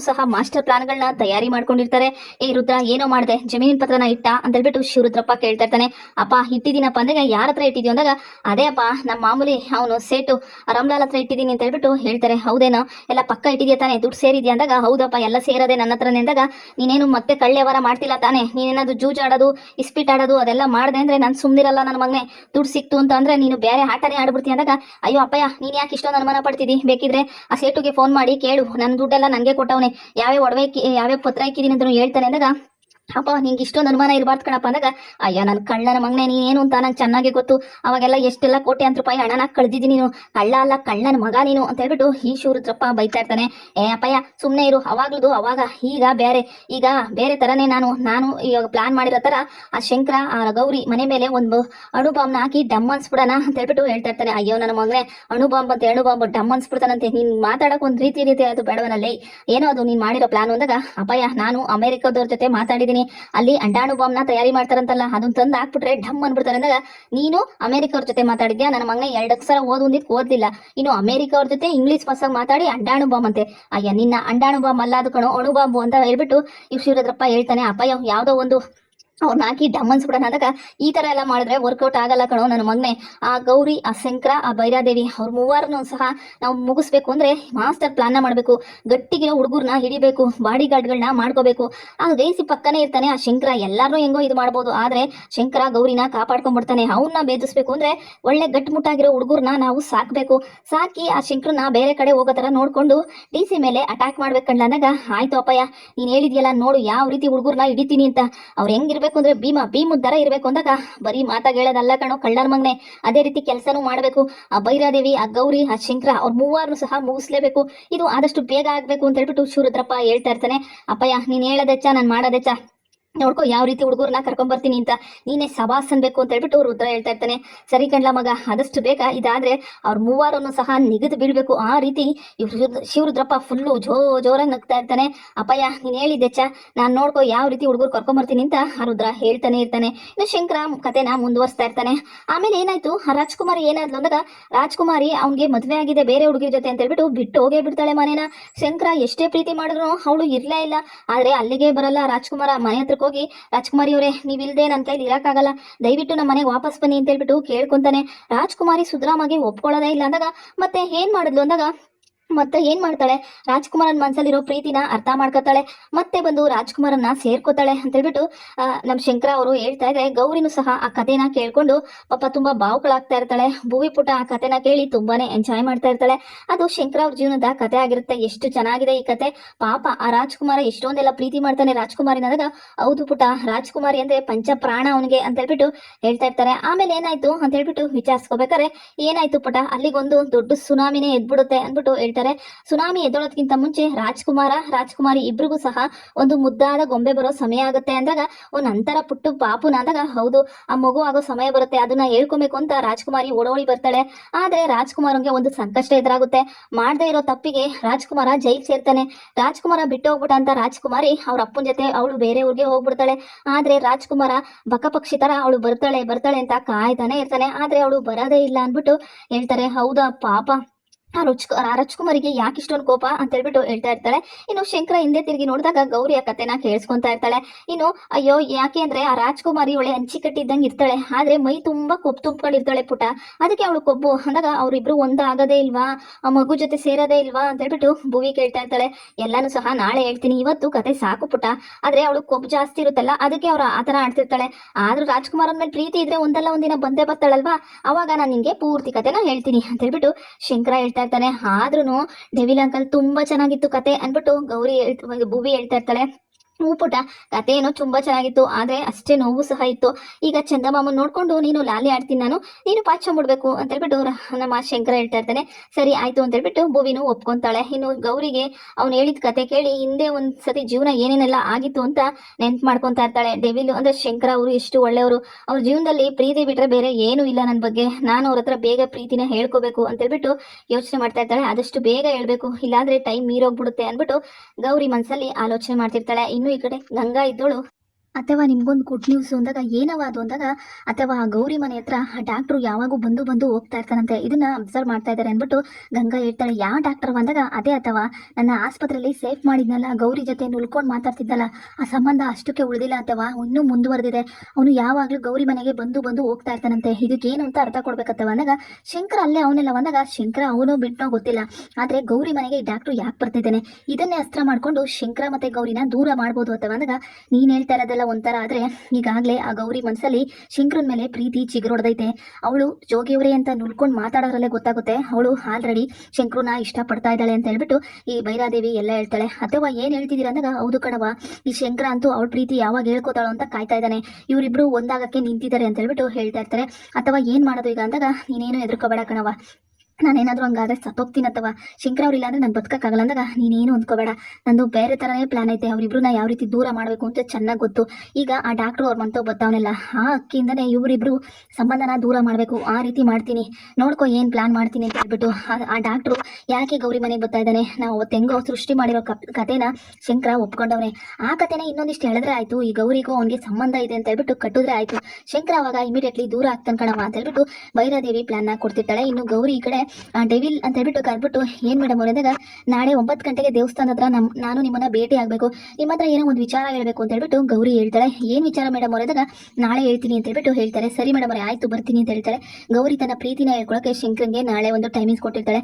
ಸಹ ಮಾಸ್ಟರ್ ಪ್ಲಾನ್ಗಳನ್ನ ತಯಾರಿ ಮಾಡ್ಕೊಂಡಿರ್ತಾರೆ. ಏ ರುದ್ರ, ಏನೋ ಮಾಡಿದೆ? ಜಮೀನಿನ ಪತ್ರನ ಇಟ್ಟ? ಅಂತ ಹೇಳ್ಬಿಟ್ಟು ಶಿವರುದ್ರಪ್ಪ ಕೇಳ್ತಾ ಇರ್ತಾನೆ. ಅಪ್ಪ, ಇಟ್ಟಿದ್ದೀನಪ್ಪ ಅಂದಾಗ ಯಾರ ಹತ್ರ ಇಟ್ಟಿದ್ಯೋ ಅಂದಾಗ, ಅದೇ ಅಪ್ಪ ನಮ್ಮ ಮಾಮೂಲಿ ಅವನು ಸೇಟು ರಮ್ಲಾಲ್ ಹತ್ರ ಇಟ್ಟಿದ್ದೀನಿ ಅಂತ ಹೇಳ್ಬಿಟ್ಟು ಹೇಳ್ತಾರೆ. ಹೌದೇನೋ? ಎಲ್ಲ ಪಕ್ಕ ಇಟ್ಟಿದ್ಯಾ ತಾನೆ? ದುಡ್ಡು ಸೇರಿದ್ಯಾ ಅಂದಾಗ, ಹೌದಪ್ಪ, ಎಲ್ಲ ಸೇರದೆ ನನ್ನ ಹತ್ರನೇ ಅಂದಾಗ, ನೀನೇನು ಮತ್ತೆ ಕಳ್ಳೆವರ ಮಾಡ್ತಿಲ್ಲ ತಾನೆ? ನೀನೇನಾದ್ರು ಜೂಜಾಡೋದು ಇಸ್ಪಿಟ್ ಆಡೋದು, ಅದೆಲ್ಲ ಮಾಡಿದೆ ಅಂದ್ರೆ ನಾನು ಸುಮ್ಮನಿರಲ್ಲ ನನ್ನ ಮಗನೇ. ದುಡ್ಡು ಸಿಕ್ತು ಅಂತ ಅಂದ್ರೆ ನೀನು ಬೇರೆ ಆಟನೇ ಆಡ್ಬಿಡ್ತೀನಿ ಅಂದಾಗ, ಅಯ್ಯೋ ಅಪ್ಪಯ್ಯ, ನೀನ್ ಯಾಕೆ ಇಷ್ಟೊಂದು ಅನುಮಾನ ಪಡ್ತಿದ್ದಿ? ಬೇಕಿದ್ರೆ ಆ ಸೇಟುಗೆ ಫೋನ್ ಮಾಡಿ ಕೇಳು. ನನ್ನ ದುಡ್ಡೆಲ್ಲ ನನಗೆ ಕೊಟ್ಟವನೆ. ಯಾವ್ಯಾವ ಒಡವೆ ಯಾವ್ಯಾವ ಪತ್ರ ಹಾಕಿದೀನಿ ಅಂತ ಹೇಳ್ತಾನೆ ಅಂದಾಗ ಅಪ್ಪ ನಿಂಗೆ ಇಷ್ಟೊಂದು ಅನುಮಾನ ಇರಬಾರ್ದು ಕಣಪ್ಪ ಅಂದಾಗ, ಅಯ್ಯ ನನ್ನ ಕಳ್ಳನ ಮಗನೇ ನೀನೇನು ಅಂತ ನಂಗೆ ಚೆನ್ನಾಗಿ ಗೊತ್ತು. ಅವಾಗೆಲ್ಲ ಎಷ್ಟೆಲ್ಲ ಕೋಟಿ ಅಂತ ರೂಪಾಯಿ ಹಣನ ಕಳ್ದಿದ್ದೀನಿ ನೀನು. ಕಳ್ಳ ಅಲ್ಲ, ಕಳ್ಳನ ಮಗ ನೀನು. ಅಂತ ಹೇಳ್ಬಿಟ್ಟು ಈ ಶೂರುದ್ರಪ್ಪ ಬೈತಾ ಇರ್ತಾನೆ. ಏ, ಅಪ್ಪಯ್ಯ ಸುಮ್ಮನೆ ಇರು. ಅವಾಗ್ಲದು, ಅವಾಗ ಈಗ ಬೇರೆ. ಈಗ ಬೇರೆ ತರನೇ ನಾನು. ನಾನು ಇವಾಗ ಪ್ಲಾನ್ ಮಾಡಿರೋ ತರ ಆ ಶಂಕರ, ಆ ಗೌರಿ ಮನೆ ಮೇಲೆ ಒಂದು ಅಣು ಬಾಂಬ್ನ ಹಾಕಿ ಡಮ್ ಅನ್ಸ್ಬಿಡೋಣ ಅಂತ ಹೇಳ್ಬಿಟ್ಟು ಹೇಳ್ತಾ ಇರ್ತಾನೆ. ಅಯ್ಯೋ, ನನ್ನ ಮಗನೇ ಅಣು ಬಾಂಬ್ ಅಂತ ಅಣು ಬಾಂಬ್ ಡಮ್ ಅನ್ಸ್ಬಿಡ್ತಾನಂತೆ. ನೀನು ಮಾತಾಡೋಕೆ ಒಂದು ರೀತಿ ರೀತಿ ಅದು ಬೇಡವನಲ್ಲೇ. ಏನೋ ಅದು ನೀನು ಮಾಡಿರೋ ಪ್ಲಾನ್ ಅಂದಾಗ, ಅಪ್ಪಯ್ಯ, ನಾನು ಅಮೆರಿಕದವ್ರ ಜೊತೆ ಮಾತಾಡಿದ್ದೀನಿ ಅಲ್ಲಿ ಅಂಡಾಣು ಬಾಂಬ್ನ ತಯಾರಿ ಮಾಡ್ತಾರಂತಲ್ಲ ಅದನ್ನ ತಂದು ಹಾಕ್ಬಿಟ್ರೆ ಡಮ್ ಅನ್ಬಿಡ್ತಾರೆ ಅಂದಾಗ, ನೀನು ಅಮೆರಿಕ ಜೊತೆ ಮಾತಾಡಿದ್ಯಾ? ನನ್ನ ಮಗನ ಎರಡು ಅಕ್ಷರ ಓದು ಅಂದಿದ್ದು ಓದ್ಲಿಲ್ಲ. ಇನ್ನು ಅಮೆರಿಕ ಜೊತೆ ಇಂಗ್ಲಿಷ್ ಬಸ್ಸಾಗಿ ಮಾತಾಡಿ ಅಂಡಾಣು ಬಾಂಬ್ ಅಂತೆ. ಅಯ್ಯ, ನಿನ್ನ ಅಂಡಾಣು ಬಾಂಬ್ ಅಲ್ಲ ಕಣೋ, ಅಣು ಬಾಂಬು ಅಂತ ಹೇಳ್ಬಿಟ್ಟು ಇವ್ ಶಿವರದ್ರಪ್ಪ ಹೇಳ್ತಾನೆ. ಅಪ್ಪಯ್ಯ, ಯಾವ್ದೋ ಒಂದು ಅವ್ರನ್ನ ಹಾಕಿ ಡಮ್ಮನ್ಸ್ ಬಿಡೋಣ ಅಂದಾಗ ಈ ತರ ಎಲ್ಲ ಮಾಡಿದ್ರೆ ವರ್ಕೌಟ್ ಆಗಲ್ಲ ಕಣೋ ನನ್ನ ಮಗನೆ. ಆ ಗೌರಿ, ಆ ಶಂಕರ, ಆ ಭೈರಾದೇವಿ ಅವ್ರ ಮೂವರನ್ನು ಸಹ ನಾವು ಮುಗಿಸ್ಬೇಕು ಅಂದ್ರೆ ಮಾಸ್ಟರ್ ಪ್ಲಾನ್ ಮಾಡಬೇಕು. ಗಟ್ಟಿಗಿರೋ ಹುಡುಗರ್ನ ಹಿಡಿಬೇಕು ಬಾಡಿ ಗಾರ್ಡ್ಗಳನ್ನ ಮಾಡ್ಕೋಬೇಕು. ಆ ದೇಸಿ ಪಕ್ಕನೆ ಇರ್ತಾನೆ ಆ ಶಂಕರ. ಎಲ್ಲಾರನ್ನೂ ಹೆಂಗೋ ಇದು ಮಾಡ್ಬೋದು. ಆದ್ರೆ ಶಂಕರ ಗೌರಿನ ಕಾಪಾಡ್ಕೊಂಡ್ಬಿಡ್ತಾನೆ. ಅವನ್ನ ಬೇಧಿಸ್ಬೇಕು ಅಂದ್ರೆ ಒಳ್ಳೆ ಗಟ್ಟಿಮುಟ್ಟಾಗಿರೋ ಹುಡುಗರ್ನ ನಾವು ಸಾಕ್ಬೇಕು. ಸಾಕಿ ಆ ಶಂಕರನ್ನ ಬೇರೆ ಕಡೆ ಹೋಗೋ ತರ ನೋಡ್ಕೊಂಡು ಡಿ ಸಿ ಮೇಲೆ ಅಟ್ಯಾಕ್ ಮಾಡ್ಬೇಕಂಡ್ಲ ಅಂದಾಗ, ಆಯ್ತು ಅಪ್ಪಯ್ಯ, ನೀನ್ ಹೇಳಿದ್ಯಲ್ಲ ನೋಡು, ಯಾವ ರೀತಿ ಹುಡುಗರ್ನ ಹಿಡಿತೀನಿ ಅಂತ. ಅವ್ರು ಹೆಂಗಿರ್ಬೇಕು ಅಂದ್ರೆ ಭೀಮ ಭೀಮು ದರ ಇರ್ಬೇಕು ಅಂದಾಗ ಬರೀ ಮಾತಾಗ ಹೇಳೋದಲ್ಲ ಕಣೋ ಕಳ್ಳರ್ ಮಗ್ನೆ. ಅದೇ ರೀತಿ ಕೆಲಸನೂ ಮಾಡಬೇಕು. ಆ ಭೈರಾದೇವಿ ಆ ಗೌರಿ, ಆ ಶಂಕರ, ಅವ್ರ ಮೂವರನ್ನು ಸಹ ಮುಗಿಸ್ಲೇಬೇಕು. ಇದು ಆದಷ್ಟು ಬೇಗ ಆಗ್ಬೇಕು ಅಂತ ಹೇಳ್ಬಿಟ್ಟು ಶಿವರುದ್ರಪ್ಪ ಹೇಳ್ತಾ ಇರ್ತಾನೆ. ಅಪ್ಪಯ್ಯ, ನೀನ್ ಹೇಳೋದೆಚ್ಚ, ನಾನು ಮಾಡೋದೆಚ್ಚ. ನೋಡ್ಕೊ, ಯಾವ ರೀತಿ ಹುಡುಗರನ್ನ ಕರ್ಕೊಂಡ್ ಬರ್ತೀನಿ ಅಂತ ನೀನೇ ಸವಾಸ್ ಬೇಕು ಅಂತ ಹೇಳ್ಬಿಟ್ಟು ರುದ್ರ ಹೇಳ್ತಾ ಇರ್ತಾನೆ. ಸರಿ ಕಣ್ಲ ಮಗ, ಆದಷ್ಟು ಬೇಗ ಇದಾದ್ರೆ ಅವ್ರ ಮೂವರನ್ನು ಸಹ ನಿಗದು ಬೀಳ್ಬೇಕು. ಆ ರೀತಿ ಶಿವರುದ್ರಪ್ಪ ಫುಲ್ಲು ಜೋ, ಜೋರಾಗಿ ನಗ್ತಾ ಇರ್ತಾನೆ. ಅಪ್ಪಯ್ಯ, ನೀನ್ ಹೇಳಿದ್ದೆಚ್ಚ ನಾನು ನೋಡ್ಕೊ ಯಾವ ರೀತಿ ಹುಡುಗರು ಕರ್ಕೊಂಡ್ ಬರ್ತೀನಿ ಅಂತ ಆ ರುದ್ರ ಹೇಳ್ತಾನೆ ಇರ್ತಾನೆ. ಇನ್ನು ಶಂಕರ ಕತೆನ ಮುಂದುವರಿಸ್ತಾ ಇರ್ತಾನೆ. ಆಮೇಲೆ ಏನಾಯ್ತು? ರಾಜ್ಕುಮಾರಿ ಏನಾದ್ಲು ಅಂದಾಗ, ರಾಜ್ಕುಮಾರಿ ಅವ್ನಿಗೆ ಮದುವೆ ಆಗಿದೆ ಬೇರೆ ಹುಡುಗಿ ಜೊತೆ ಅಂತ ಹೇಳ್ಬಿಟ್ಟು ಬಿಟ್ಟು ಹೋಗೇ ಬಿಡ್ತಾಳೆ ಮನೇನ. ಶಂಕರ ಎಷ್ಟೇ ಪ್ರೀತಿ ಮಾಡಿದ್ರು ಅವಳು ಇರ್ಲೇ ಇಲ್ಲ. ಆದ್ರೆ ಅಲ್ಲಿಗೆ ಬರಲ್ಲ ರಾಜ್ಕುಮಾರ ಮನೆ ಹೋಗಿ, ರಾಜ್ಕುಮಾರಿ ಅವರೇ ನೀವಿಲ್ದೆ ನನ್ನ ಕೈಲಿ ಇರಕ್ಕಾಗಲ್ಲ ದಯವಿಟ್ಟು ನಮ್ಮ ಮನೆಗೆ ವಾಪಸ್ ಬನ್ನಿ ಅಂತ ಹೇಳ್ಬಿಟ್ಟು ಕೇಳ್ಕೊಂತಾನೆ. ರಾಜ್ಕುಮಾರಿ ಸುಧಾರಾಮಗೆ ಒಪ್ಕೊಳ್ಳೋದೇ ಇಲ್ಲ ಅಂದಾಗ, ಮತ್ತೆ ಏನ್ ಮಾಡಿದ್ಲು ಅಂದಾಗ ಮತ್ತೆ ಏನ್ ಮಾಡ್ತಾಳೆ? ರಾಜ್ಕುಮಾರನ್ ಮನ್ಸಲ್ಲಿರೋ ಪ್ರೀತಿನ ಅರ್ಥ ಮಾಡ್ಕೊತಾಳೆ, ಮತ್ತೆ ಬಂದು ರಾಜ್ಕುಮಾರನ್ನ ಸೇರ್ಕೋತಾಳೆ ಅಂತ ಹೇಳ್ಬಿಟ್ಟು ನಮ್ ಶಂಕರ ಅವರು ಹೇಳ್ತಾ ಇದ್ರೆ ಗೌರಿನು ಸಹ ಆ ಕಥೆನ ಕೇಳ್ಕೊಂಡು ಪಾಪ ತುಂಬಾ ಭಾವುಗಳಾಗ್ತಾ ಇರ್ತಾಳೆ. ಭೂವಿ ಪುಟ ಆ ಕಥೆನ ಕೇಳಿ ತುಂಬಾನೇ ಎಂಜಾಯ್ ಮಾಡ್ತಾ ಇರ್ತಾಳೆ. ಅದು ಶಂಕರ ಅವ್ರ ಜೀವನದ ಕಥೆ ಆಗಿರುತ್ತೆ. ಎಷ್ಟು ಚೆನ್ನಾಗಿದೆ ಈ ಕತೆ ಪಾಪ ಆ ರಾಜ್ಕುಮಾರ ಎಷ್ಟೊಂದೆಲ್ಲ ಪ್ರೀತಿ ಮಾಡ್ತಾನೆ ರಾಜ್ಕುಮಾರಿನ ಅಂದಾಗ, ಹೌದು ಪುಟ ರಾಜ್ಕುಮಾರಿ ಅಂದ್ರೆ ಪಂಚ ಪ್ರಾಣ ಅವನಿಗೆ ಅಂತ ಹೇಳ್ಬಿಟ್ಟು ಹೇಳ್ತಾ ಇರ್ತಾರೆ. ಆಮೇಲೆ ಏನಾಯ್ತು ಅಂತ ಹೇಳ್ಬಿಟ್ಟು ವಿಚಾರಿಸ್ಕೋಬೇಕಾರೆ ಏನಾಯ್ತು ಪುಟ ಅಲ್ಲಿಗೊಂದು ದೊಡ್ಡ ಸುನಾಮಿನೇ ಎದ್ಬಿಡುತ್ತೆ ಅಂದ್ಬಿಟ್ಟು ಹೇಳ್ತಾರೆ ಸುನಾಮಿ ಎದ್ದೊಳೋದ್ಕಿಂತ ಮುಂಚೆ ರಾಜ್ಕುಮಾರ, ರಾಜ್ಕುಮಾರಿ ಇಬ್ರಿಗೂ ಸಹ ಒಂದು ಮುದ್ದಾದ ಗೊಂಬೆ ಬರೋ ಸಮಯ ಆಗುತ್ತೆ ಅಂದಾಗ ಒಂದ್ ನಂತರ ಪುಟ್ಟು ಪಾಪುನ ಅಂದಾಗ ಹೌದು, ಆ ಮಗು ಆಗೋ ಸಮಯ ಬರುತ್ತೆ, ಅದನ್ನ ಹೇಳ್ಕೊಬೇಕು ಅಂತ ರಾಜ್ಕುಮಾರಿ ಓಡೋಳಿ ಬರ್ತಾಳೆ. ಆದ್ರೆ ರಾಜ್ಕುಮಾರ್ಗೆ ಒಂದು ಸಂಕಷ್ಟ ಎದುರಾಗುತ್ತೆ. ಮಾಡದೇ ಇರೋ ತಪ್ಪಿಗೆ ರಾಜ್ಕುಮಾರ ಜೈಲ್ ಸೇರ್ತಾನೆ. ರಾಜ್ಕುಮಾರ ಬಿಟ್ಟು ಹೋಗ್ಬಿಟ್ಟ ಅಂತ ರಾಜ್ಕುಮಾರಿ ಅವ್ರ ಅಪ್ಪನ ಜೊತೆ ಅವಳು ಬೇರೆ ಊರಿಗೆ ಹೋಗ್ಬಿಡ್ತಾಳೆ. ಆದ್ರೆ ರಾಜ್ಕುಮಾರ ಬಕಪಕ್ಷಿ ತರ ಅವಳು ಬರ್ತಾಳೆ ಬರ್ತಾಳೆ ಅಂತ ಕಾಯ್ತಾನೆ ಇರ್ತಾನೆ. ಆದ್ರೆ ಅವಳು ಬರೋದೇ ಇಲ್ಲ ಅಂದ್ಬಿಟ್ಟು ಹೇಳ್ತಾರೆ, ಹೌದಾ ಪಾಪ ಆ ರುಚ್ ಆ ರಾಜ್ಕುಮಾರಿಗೆ ಯಾಕೆ ಇಷ್ಟೊಂದು ಕೋಪ ಅಂತ ಹೇಳ್ಬಿಟ್ಟು ಹೇಳ್ತಾ ಇರ್ತಾಳೆ. ಇನ್ನು ಶಂಕರ ಹಿಂದೆ ತಿರುಗಿ ನೋಡಿದಾಗ ಗೌರಿ ಆ ಕತೆನ ಕೇಳಿಸ್ಕೊಂತಾ ಇರ್ತಾಳೆ. ಇನ್ನು ಅಯ್ಯೋ, ಯಾಕೆ ಅಂದ್ರೆ ಆ ರಾಜ್ಕುಮಾರಿ ಒಳ್ಳೆ ಕಟ್ಟಿದ್ದಂಗೆ ಇರ್ತಾಳೆ. ಆದ್ರೆ ಮೈ ತುಂಬಾ ಕೊಬ್ಬು ತುಂಬ್ಕೊಂಡಿರ್ತಾಳೆ ಪುಟ. ಅದಕ್ಕೆ ಅವಳು ಕೊಬ್ಬು. ಅಂದಾಗ ಅವ್ರಿಬ್ರು ಒಂದಾಗದೇ ಇಲ್ವಾ? ಆ ಮಗು ಜೊತೆ ಸೇರೋದೇ ಇಲ್ವಾ? ಅಂತ ಹೇಳ್ಬಿಟ್ಟು ಭುವಿ ಕೇಳ್ತಾ ಇರ್ತಾಳೆ. ಎಲ್ಲಾನು ಸಹ ನಾಳೆ ಹೇಳ್ತೀನಿ. ಇವತ್ತು ಕತೆ ಸಾಕು ಪುಟ. ಆದ್ರೆ ಅವಳು ಕೊಬ್ಬು ಜಾಸ್ತಿ ಇರುತ್ತಲ್ಲ, ಅದಕ್ಕೆ ಅವ್ರು ಆತರ ಆಡ್ತಿರ್ತಾಳೆ. ಆದ್ರೂ ರಾಜ್ಕುಮಾರ್ ಮೇಲೆ ಪ್ರೀತಿ ಇದ್ರೆ ಒಂದಲ್ಲ ಒಂದಿನ ಬಂದೇ ಬರ್ತಾಳಲ್ವಾ? ಅವಾಗ ನಾನು ನಿನ್ಗೆ ಪೂರ್ತಿ ಕತೆನ ಹೇಳ್ತೀನಿ ಅಂತ ಹೇಳ್ಬಿಟ್ಟು ಶಂಕರ ಹೇಳ್ತಾ ಇರ್ತಾನೆ ಆದ್ರೂನು ಡೆವಿಲ್ ಅಂಕಲ್ ತುಂಬಾ ಚೆನ್ನಾಗಿತ್ತು ಕತೆ ಅನ್ಬಿಟ್ಟು ಗೌರಿ ಹೇಳ್ತಾ ಭೂವಿ ಹೇಳ್ತಾ ಇರ್ತಾಳೆ. ಹೂ ಪುಟ ಕತೆ ಏನೋ ತುಂಬಾ ಚೆನ್ನಾಗಿತ್ತು, ಆದ್ರೆ ಅಷ್ಟೇ ನೋವು ಸಹ ಇತ್ತು. ಈಗ ಚಂದಮಾಮ ನೋಡ್ಕೊಂಡು, ನೀನು ಲಾಲಿ ಆಡ್ತೀನಿ ನಾನು, ನೀನು ಪಾಚ ಮುಡ್ಬೇಕು ಅಂತ ಹೇಳ್ಬಿಟ್ಟು ನಮ್ಮ ಶಂಕರ ಹೇಳ್ತಾ ಇರ್ತಾನೆ. ಸರಿ, ಆಯ್ತು ಅಂತ ಹೇಳ್ಬಿಟ್ಟು ಭುವಿನು ಒಪ್ಕೊಂತಾಳೆ. ಇನ್ನು ಗೌರಿಗೆ ಅವ್ನು ಹೇಳಿದ ಕತೆ ಕೇಳಿ ಹಿಂದೆ ಒಂದ್ ಸತಿ ಜೀವನ ಏನೇನೆಲ್ಲ ಆಗಿತ್ತು ಅಂತ ನೆನ್ಪು ಮಾಡ್ಕೊಂತಾ ಇರ್ತಾಳೆ. ಡೆವಿಲ್ ಅಂದ್ರೆ ಶಂಕರ, ಅವರು ಎಷ್ಟು ಒಳ್ಳೆಯವರು. ಅವ್ರ ಜೀವನದಲ್ಲಿ ಪ್ರೀತಿ ಬಿಟ್ರೆ ಬೇರೆ ಏನೂ ಇಲ್ಲ ನನ್ನ ಬಗ್ಗೆ. ನಾನು ಅವ್ರ ಹತ್ರ ಬೇಗ ಪ್ರೀತಿನ ಹೇಳ್ಕೋಬೇಕು ಅಂತ ಹೇಳ್ಬಿಟ್ಟು ಯೋಚನೆ ಮಾಡ್ತಾ ಇರ್ತಾಳೆ. ಆದಷ್ಟು ಬೇಗ ಹೇಳ್ಬೇಕು. ಇಲ್ಲಾಂದ್ರೆ ಟೈಮ್ ಮೀರೋಗ್ಬಿಡುತ್ತೆ ಅಂದ್ಬಿಟ್ಟು ಗೌರಿ ಮನ್ಸಲ್ಲಿ ಆಲೋಚನೆ ಮಾಡ್ತಿರ್ತಾಳೆ. ಇನ್ನು ಈ ಕಡೆ ಗಂಗಾ ಇದ್ದೋಳು. ಅಥವಾ ನಿಮ್ಗೊಂದು ಗುಡ್ ನ್ಯೂಸ್ ಅಂದಾಗ, ಏನವ ಅದು ಅಂದಾಗ, ಅಥವಾ ಆ ಗೌರಿ ಮನೆ ಹತ್ರ ಆ ಡಾಕ್ಟರ್ ಯಾವಾಗೂ ಬಂದು ಬಂದು ಹೋಗ್ತಾ ಇರ್ತಾನಂತೆ. ಇದನ್ನ ಅಬ್ಸರ್ವ್ ಮಾಡ್ತಾ ಇದ್ದಾರೆ ಅಂದ್ಬಿಟ್ಟು ಗಂಗಾ ಹೇಳ್ತಾಳೆ ಯಾವ ಡಾಕ್ಟರ್ ಬಂದಾಗ ಅದೇ ಅಥವಾ? ನನ್ನ ಆಸ್ಪತ್ರೆಯಲ್ಲಿ ಸೇಫ್ ಮಾಡಿದ್ನಲ್ಲ, ಗೌರಿ ಜೊತೆ ಉಳ್ಕೊಂಡು ಮಾತಾಡ್ತಿದ್ದಲ್ಲ, ಆ ಸಂಬಂಧ ಅಷ್ಟಕ್ಕೆ ಉಳಿದಿಲ್ಲ ಅಥವಾ ಇನ್ನೂ ಮುಂದುವರೆದಿದೆ. ಅವನು ಯಾವಾಗಲೂ ಗೌರಿ ಮನೆಗೆ ಬಂದು ಬಂದು ಹೋಗ್ತಾ ಇರ್ತಾನಂತೆ. ಇದಕ್ಕೆ ಏನು ಅಂತ ಅರ್ಥ ಕೊಡ್ಬೇಕತ್ತವ? ಅಂದಾಗ, ಶಂಕರ ಅಲ್ಲೇ ಅವನೆಲ್ಲ ಬಂದಾಗ ಶಂಕರ ಅವನು ಬಿಟ್ಟನೋ ಗೊತ್ತಿಲ್ಲ. ಆದರೆ ಗೌರಿ ಮನೆಗೆ ಈ ಡಾಕ್ಟರ್ ಯಾಕೆ ಬರ್ತಿದ್ದಾನೆ? ಇದನ್ನೇ ಅಸ್ತ್ರ ಮಾಡ್ಕೊಂಡು ಶಂಕರ ಮತ್ತೆ ಗೌರಿನ ದೂರ ಮಾಡ್ಬೋದು ಅಥವಾ ಅಂದಾಗ, ನೀನು ಹೇಳ್ತಾ ಇರೋದೆಲ್ಲ ಒಂಥರ ಆದ್ರೆ ಈಗಾಗ್ಲೇ ಆ ಗೌರಿ ಮನಸ್ಸಲ್ಲಿ ಶಂಕರನ ಮೇಲೆ ಪ್ರೀತಿ ಚಿಗುರೊಡ್ದೈತೆ. ಅವಳು ಜೋಗಿಯವರೇ ಅಂತ ನುಡ್ಕೊಂಡು ಮಾತಾಡೋದ್ರಲ್ಲೇ ಗೊತ್ತಾಗುತ್ತೆ. ಅವಳು ಆಲ್ರೆಡಿ ಶಂಕರನ ಇಷ್ಟಪಡ್ತಾ ಇದ್ದಾಳೆ ಅಂತ ಹೇಳ್ಬಿಟ್ಟು ಈ ಭೈರಾದೇವಿ ಎಲ್ಲ ಹೇಳ್ತಾಳೆ. ಅಥವಾ ಏನು ಹೇಳ್ತಿದ್ದೀರ ಅಂದಾಗ, ಹೌದು ಕಣವ ಈ ಶಂಕರ ಅಂತೂ ಅವಳ ಪ್ರೀತಿ ಯಾವಾಗ ಹೇಳ್ಕೊತಾಳೋ ಅಂತ ಕಾಯ್ತಾ ಇದ್ದಾನೆ. ಇವರಿಬ್ರು ಒಂದಾಗಕ್ಕೆ ನಿಂತಿದ್ದಾರೆ ಅಂತ ಹೇಳ್ಬಿಟ್ಟು ಹೇಳ್ತಾ ಇರ್ತಾರೆ. ಅಥವಾ ಏನು ಮಾಡೋದು ಈಗ ಅಂದಾಗ, ನೀನೇನು ಎದುರ್ಕೋಬೇಡ ಕಣವ ನಾನೇನಾದರೂ ಹಂಗಾದ್ರೆ ಸತ್ತೋಗ್ತೀನಿ ಅಥವಾ ಶಂಕರ ಅವ್ರಿಲ್ಲ ಇಲ್ಲಾಂದ್ರೆ ನಾನು ಬದುಕಕ್ಕಾಗಲ್ಲ ಅಂದಾಗ ನೀನೇನು ಅಂದ್ಕೋಬೇಡ ನಂದು ಬೇರೆ ಥರನೇ ಪ್ಲಾನ್ ಐತೆ. ಅವರಿಬ್ರನ್ನ ಯಾವ ರೀತಿ ದೂರ ಮಾಡಬೇಕು ಅಂತ ಚೆನ್ನಾಗಿ ಗೊತ್ತು. ಈಗ ಆ ಡಾಕ್ಟ್ರು ಅವ್ರ ಮಂತೋ ಬರ್ತಾವನೆಲ್ಲ ಆ ಅಕ್ಕಿಯಿಂದನೇ ಇವರಿಬ್ರು ಸಂಬಂಧನ ದೂರ ಮಾಡಬೇಕು. ಆ ರೀತಿ ಮಾಡ್ತೀನಿ. ನೋಡ್ಕೊ ಏನು ಪ್ಲಾನ್ ಮಾಡ್ತೀನಿ ಅಂತ ಹೇಳ್ಬಿಟ್ಟು ಆ- ಡಾಕ್ಟ್ರು ಯಾಕೆ ಗೌರಿ ಮನೆಗೆ ಬರ್ತಾ ಇದ್ದಾನೆ? ನಾವು ಹೆಂಗೋ ಸೃಷ್ಟಿ ಮಾಡಿರೋ ಕಪ್, ಕಥೆನ ಶಂಕರ ಒಪ್ಕೊಂಡವ್ರೆ ಆ ಕಥೆನ ಇನ್ನೊಂದಿಷ್ಟು ಹೇಳಿದ್ರೆ ಆಯಿತು. ಈ ಗೌರಿಗೂ ಅವನಿಗೆ ಸಂಬಂಧ ಇದೆ ಅಂತ ಹೇಳ್ಬಿಟ್ಟು ಕಟ್ಟಿದ್ರೆ ಆಯಿತು. ಶಂಕರ ಅವಾಗ ಇಮಿಡಿಯೇಟ್ಲಿ ದೂರ ಆಗ್ತಾನೆ ಕಣವ ಅಂತ ಹೇಳ್ಬಿಟ್ಟು ಭೈರಾದೇವಿ ಪ್ಲಾನ್ನ ಕೊಡ್ತಿರ್ತಾಳೆ. ಇನ್ನು ಗೌರಿ ಈ ಕಡೆ ಡೆವಿಲ್ ಅಂತ ಹೇಳ್ಬಿಟ್ಟು ಕರ್ಬಿಟ್ಟು ಏನು ಮೇಡಮ್ ಅವರಿದಾಗ ನಾಳೆ ಒಂಬತ್ತು ಗಂಟೆಗೆ ದೇವಸ್ಥಾನ ಹತ್ರ ನಮ್ ನಾನು ನಿಮ್ಮನ್ನ ಭೇಟಿ ಆಗಬೇಕು. ನಿಮ್ಮ ಹತ್ರ ಏನೋ ಒಂದು ವಿಚಾರ ಹೇಳಬೇಕು ಅಂತ ಹೇಳ್ಬಿಟ್ಟು ಗೌರಿ ಹೇಳ್ತಾಳೆ. ಏನು ವಿಚಾರ ಮೇಡಮ್ ಅವರಿದಾಗ ನಾಳೆ ಹೇಳ್ತೀನಿ ಅಂತ ಹೇಳ್ಬಿಟ್ಟು ಹೇಳ್ತಾರೆ. ಸರಿ ಮೇಡಮ್ ಅವರೇ, ಆಯ್ತು, ಬರ್ತೀನಿ ಅಂತ ಹೇಳ್ತಾರೆ ಗೌರಿ ತನ್ನ ಪ್ರೀತಿನ ಹೇಳ್ಕೊಳಕ್ಕೆ ಶಂಕರ್ಗೆ ನಾಳೆ ಒಂದು ಟೈಮಿಂಗ್ಸ್ ಕೊಟ್ಟಿರ್ತಾಳೆ.